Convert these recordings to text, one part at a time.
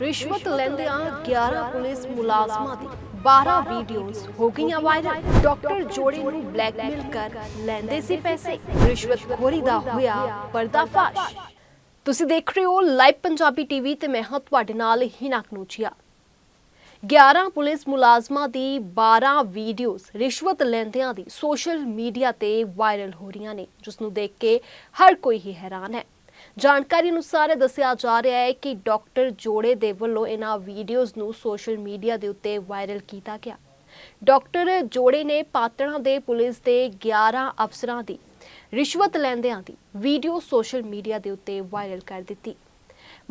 ਰਿਸ਼ਵਤ ਲੈਂਦਿਆਂ 11 ਪੁਲਿਸ ਮੁਲਾਜ਼ਮਾਂ ਦੀ 12 ਵੀਡੀਓਜ਼ ਹੋ ਗਈਆਂ ਵਾਇਰਲ ਡਾਕਟਰ ਜੋੜੇ ਨੂੰ ਬਲੈਕਮੇਲ ਕਰ ਲੈਂਦੇ ਸੀ ਪੈਸੇ। ਰਿਸ਼ਵਤਖੋਰੀ ਦਾ ਹੋਇਆ ਪਰਦਾਫਾਸ਼। ਤੁਸੀਂ ਦੇਖ ਰਹੇ ਹੋ ਲਾਈਵ ਪੰਜਾਬੀ ਟੀਵੀ ਤੇ ਮੈਂ ਹਾਂ ਤੁਹਾਡੇ ਨਾਲ ਹਿਨਾਕ ਨੂਚੀਆ 11 ਪੁਲਿਸ ਮੁਲਾਜ਼ਮਾਂ ਦੀ 12 ਵੀਡੀਓਜ਼ ਰਿਸ਼ਵਤ ਲੈਂਦਿਆਂ ਦੀ ਸੋਸ਼ਲ ਮੀਡੀਆ ਤੇ ਵਾਇਰਲ ਹੋ ਰਹੀਆਂ ਨੇ ਜਿਸ ਨੂੰ ਦੇਖ ਕੇ ਹਰ ਕੋਈ ਹੀ ਹੈਰਾਨ ਹੈ। ਜਾਣਕਾਰੀ ਅਨੁਸਾਰ ਦੱਸਿਆ ਜਾ ਰਿਹਾ ਹੈ ਕਿ ਡਾਕਟਰ ਜੋੜੇ ਦੇ ਵੱਲੋਂ ਇਹਨਾਂ ਵੀਡੀਓਜ਼ ਨੂੰ ਸੋਸ਼ਲ ਮੀਡੀਆ ਦੇ ਉੱਤੇ ਵਾਇਰਲ ਕੀਤਾ ਗਿਆ। ਡਾਕਟਰ ਜੋੜੇ ਨੇ ਪਾਤੜਾਂ ਦੇ ਪੁਲਿਸ ਦੇ 11 ਅਫਸਰਾਂ ਦੀ ਰਿਸ਼ਵਤ ਲੈਂਦਿਆਂ ਦੀ ਵੀਡੀਓ ਸੋਸ਼ਲ ਮੀਡੀਆ ਦੇ ਉੱਤੇ ਵਾਇਰਲ ਕਰ ਦਿੱਤੀ।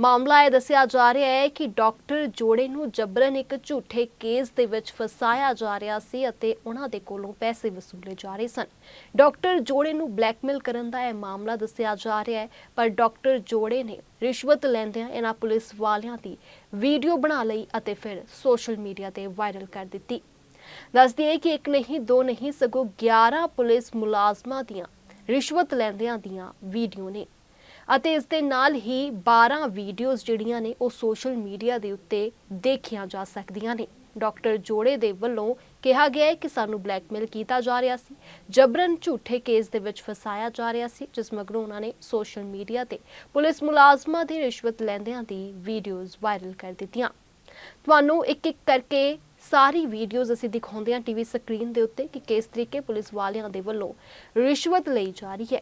ਮਾਮਲਾ ਇਹ ਦੱਸਿਆ ਜਾ ਰਿਹਾ ਹੈ ਕਿ ਡਾਕਟਰ ਜੋੜੇ ਨੂੰ ਜਬਰਨ ਇੱਕ ਝੂਠੇ ਕੇਸ ਦੇ ਵਿੱਚ ਫਸਾਇਆ ਜਾ ਰਿਹਾ ਸੀ ਅਤੇ ਉਹਨਾਂ ਦੇ ਕੋਲੋਂ ਪੈਸੇ ਵਸੂਲੇ ਜਾ ਰਹੇ ਸਨ। ਡਾਕਟਰ ਜੋੜੇ ਨੂੰ ਬਲੈਕਮੇਲ ਕਰਨ ਦਾ ਇਹ ਮਾਮਲਾ ਦੱਸਿਆ ਜਾ ਰਿਹਾ ਹੈ, ਪਰ ਡਾਕਟਰ ਜੋੜੇ ਨੇ ਰਿਸ਼ਵਤ ਲੈਂਦਿਆਂ ਇਹਨਾਂ ਪੁਲਿਸ ਵਾਲਿਆਂ ਦੀ ਵੀਡੀਓ ਬਣਾ ਲਈ ਅਤੇ ਫਿਰ ਸੋਸ਼ਲ ਮੀਡੀਆ ਤੇ ਵਾਇਰਲ ਕਰ ਦਿੱਤੀ। ਦੱਸ ਦਈਏ ਕਿ ਇੱਕ ਨਹੀਂ, ਦੋ ਨਹੀਂ, ਸਗੋਂ 11 ਪੁਲਿਸ ਮੁਲਾਜ਼ਮਾਂ ਦੀਆਂ ਰਿਸ਼ਵਤ ਲੈਂਦਿਆਂ ਦੀਆਂ ਵੀਡੀਓ ਨੇ। ਅਤੇ ਇਸ ਦੇ ਨਾਲ ਹੀ 12 ਵੀਡੀਓਜ਼ ਜਿਹੜੀਆਂ ਨੇ ਉਹ ਸੋਸ਼ਲ ਮੀਡੀਆ ਦੇ ਉੱਤੇ ਦੇਖੀਆਂ ਜਾ ਸਕਦੀਆਂ ਨੇ। ਡਾਕਟਰ ਜੋੜੇ ਦੇ ਵੱਲੋਂ ਕਿਹਾ ਗਿਆ ਹੈ ਕਿ ਸਾਨੂੰ ਬਲੈਕਮੇਲ ਕੀਤਾ ਜਾ ਰਿਹਾ ਸੀ। ਜਬਰਨ ਝੂਠੇ ਕੇਸ ਦੇ ਵਿੱਚ ਫਸਾਇਆ ਜਾ ਰਿਹਾ ਸੀ, ਜਿਸ ਮਗਰੋਂ ਉਹਨਾਂ ਨੇ ਸੋਸ਼ਲ ਮੀਡੀਆ ਤੇ ਪੁਲਿਸ ਮੁਲਾਜ਼ਮਾਂ ਦੀ ਰਿਸ਼ਵਤ ਲੈਂਦਿਆਂ ਦੀ ਵੀਡੀਓਜ਼ ਵਾਇਰਲ ਕਰ ਦਿੱਤੀਆਂ। ਤੁਹਾਨੂੰ ਇੱਕ ਇੱਕ ਕਰਕੇ ਸਾਰੀ ਵੀਡੀਓਜ਼ ਅਸੀਂ ਦਿਖਾਉਂਦੇ ਹਾਂ ਟੀਵੀ ਸਕਰੀਨ ਦੇ ਉੱਤੇ ਕਿ ਕਿਸ ਤਰੀਕੇ ਪੁਲਿਸ ਵਾਲਿਆਂ ਦੇ ਵੱਲੋਂ ਰਿਸ਼ਵਤ ਲਈ ਜਾ ਰਹੀ ਹੈ।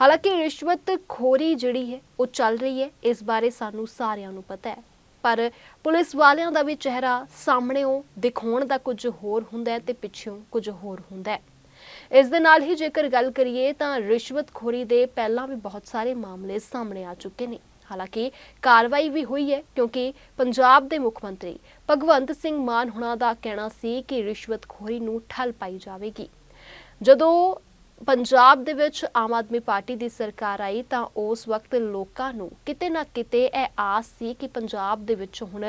ਹਾਲਾਂਕਿ ਰਿਸ਼ਵਤ ਖੋਰੀ ਜਿਹੜੀ ਹੈ, ਉਹ ਚੱਲ ਰਹੀ ਹੈ। ਇਸ ਬਾਰੇ ਸਾਨੂੰ ਸਾਰਿਆਂ ਨੂੰ ਪਤਾ ਹੈ। ਪਰ ਪੁਲਿਸ ਵਾਲਿਆਂ ਦਾ ਵੀ ਚਿਹਰਾ ਸਾਹਮਣੇੋਂ ਦਿਖਾਉਣ ਦਾ ਕੁਝ ਹੋਰ ਹੁੰਦਾ ਹੈ ਤੇ ਪਿੱਛੋਂ ਕੁਝ ਹੋਰ ਹੁੰਦਾ ਹੈ। ਇਸ ਦੇ ਨਾਲ ਹੀ ਜੇਕਰ ਗੱਲ ਕਰੀਏ ਤਾਂ ਰਿਸ਼ਵਤਖੋਰੀ ਦੇ ਪਹਿਲਾਂ ਵੀ ਬਹੁਤ ਸਾਰੇ ਮਾਮਲੇ ਸਾਹਮਣੇ ਆ ਚੁੱਕੇ ਨੇ। ਹਾਲਾਂਕਿ ਕਾਰਵਾਈ ਵੀ ਹੋਈ ਹੈ ਕਿਉਂਕਿ ਪੰਜਾਬ ਦੇ ਮੁੱਖ ਮੰਤਰੀ ਭਗਵੰਤ ਸਿੰਘ ਮਾਨ ਹੁਣਾਂ ਦਾ ਕਹਿਣਾ ਸੀ ਕਿ ਰਿਸ਼ਵਤਖੋਰੀ ਨੂੰ ਠੱਲ ਪਾਈ ਜਾਵੇਗੀ। ਜਦੋਂ ਪੰਜਾਬ ਦੇ ਵਿੱਚ ਆਮ ਆਦਮੀ ਪਾਰਟੀ ਦੀ ਸਰਕਾਰ ਆਈ ਤਾਂ ਉਸ ਵਕਤ ਲੋਕਾਂ ਨੂੰ ਕਿਤੇ ਨਾ ਕਿਤੇ ਇਹ ਆਸ ਸੀ ਕਿ ਪੰਜਾਬ ਦੇ ਵਿੱਚ ਹੁਣ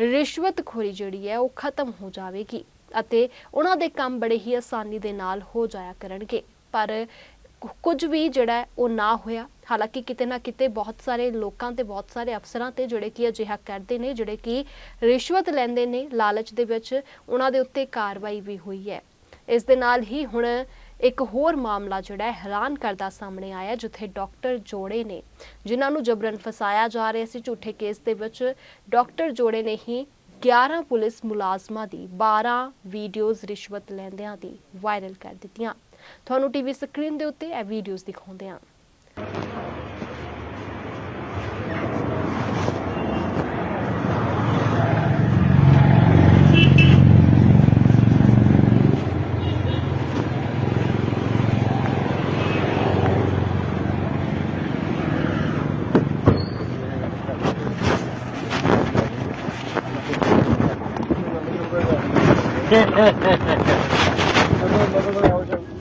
ਰਿਸ਼ਵਤਖੋਰੀ ਜਿਹੜੀ ਹੈ ਉਹ ਖਤਮ ਹੋ ਜਾਵੇਗੀ ਅਤੇ ਉਹਨਾਂ ਦੇ ਕੰਮ ਬੜੇ ਹੀ ਆਸਾਨੀ ਦੇ ਨਾਲ ਹੋ ਜਾਇਆ ਕਰਨਗੇ। ਪਰ ਕੁਝ ਵੀ ਜਿਹੜਾ ਉਹ ਨਾ ਹੋਇਆ। ਹਾਲਾਂਕਿ ਕਿਤੇ ਨਾ ਕਿਤੇ ਬਹੁਤ ਸਾਰੇ ਲੋਕਾਂ ਤੇ ਬਹੁਤ ਸਾਰੇ ਅਫਸਰਾਂ ਤੇ ਜਿਹੜੇ ਕਿ ਅਜਿਹਾ ਕਰਦੇ ਨੇ, ਜਿਹੜੇ ਕਿ ਰਿਸ਼ਵਤ ਲੈਂਦੇ ਨੇ, ਲਾਲਚ ਦੇ ਵਿੱਚ ਉਹਨਾਂ ਦੇ ਉੱਤੇ ਕਾਰਵਾਈ ਵੀ ਹੋਈ ਹੈ। ਇਸ ਦੇ ਨਾਲ ਹੀ ਹੁਣ ਇੱਕ ਹੋਰ ਮਾਮਲਾ ਜਿਹੜਾ ਹੈਰਾਨ ਕਰਦਾ ਸਾਹਮਣੇ ਆਇਆ ਜਿੱਥੇ ਡਾਕਟਰ ਜੋੜੇ ਨੇ, ਜਿਨ੍ਹਾਂ ਨੂੰ ਜਬਰਨ ਫਸਾਇਆ ਜਾ ਰਿਹਾ ਸੀ ਝੂਠੇ ਕੇਸ ਦੇ ਵਿੱਚ। ਡਾਕਟਰ ਜੋੜੇ ਨੇ ਹੀ 11 ਪੁਲਿਸ ਮੁਲਾਜ਼ਮਾਂ ਦੀ 12 ਵੀਡੀਓਜ਼ ਰਿਸ਼ਵਤ ਲੈਂਦਿਆਂ ਦੀ ਵਾਇਰਲ ਕਰ ਦਿੱਤੀਆਂ। ਤੁਹਾਨੂੰ ਟੀਵੀ ਸਕਰੀਨ ਦੇ ਉੱਤੇ ਇਹ ਵੀਡੀਓਜ਼ ਦਿਖਾਉਂਦੇ ਹਾਂ।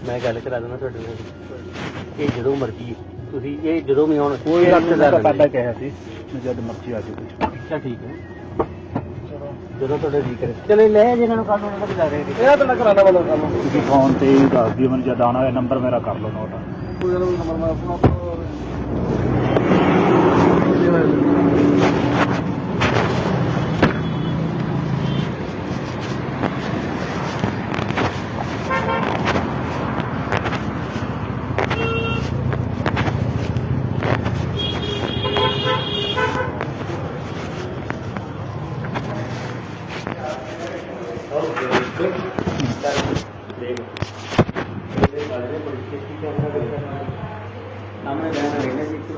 ਮੈਂ ਗੱਲ ਕਰਾ ਦੇਣਾ ਤੁਹਾਡੇ ਨਾਲ। ਇਹ ਜਦੋਂ ਮਰਜ਼ੀ ਤੁਸੀਂ ਇਹ ਜਦੋਂ ਵੀ ਆਉਣ ਕੋਈ ਇਹ ਗੱਲ ਨਹੀਂ। ਰਿਸ਼ਤੇਦਾਰ ਤਾਂ ਨੇ। ਪਹਿਲਾਂ ਕਿਹਾ ਸੀ ਮੈਂ ਜਦ ਮਰਜ਼ੀ ਆ ਜਾਓ ਚੱਲ ਠੀਕ ਹੈ। ਜਦੋਂ ਤੁਹਾਡੇ ਜੀ ਕਰੇ। ਚਲੇ ਲੈ ਜਿਹਨਾਂ ਨੂੰ ਕੱਲ ਉਹਨਾਂ ਦਾ ਬੁਲਾ ਰਹੇ ਇਹ ਤਾਂ ਕਰਾਣਾ ਵਾਲਾ ਕੰਮ। ਤੁਸੀਂ ਫੋਨ ਤੇ ਹੀ ਦੱਸ ਦਿਓ ਮੈਨੂੰ ਜਦ ਆਉਣਾ ਹੋਇਆ ਨੰਬਰ ਮੇਰਾ ਕਰ ਲਓ ਨੋਟ ਕੋਈ ਨੰਬਰ ਮੈਂ ਆਪਣਾ हमने ध्यान रखना चाहिए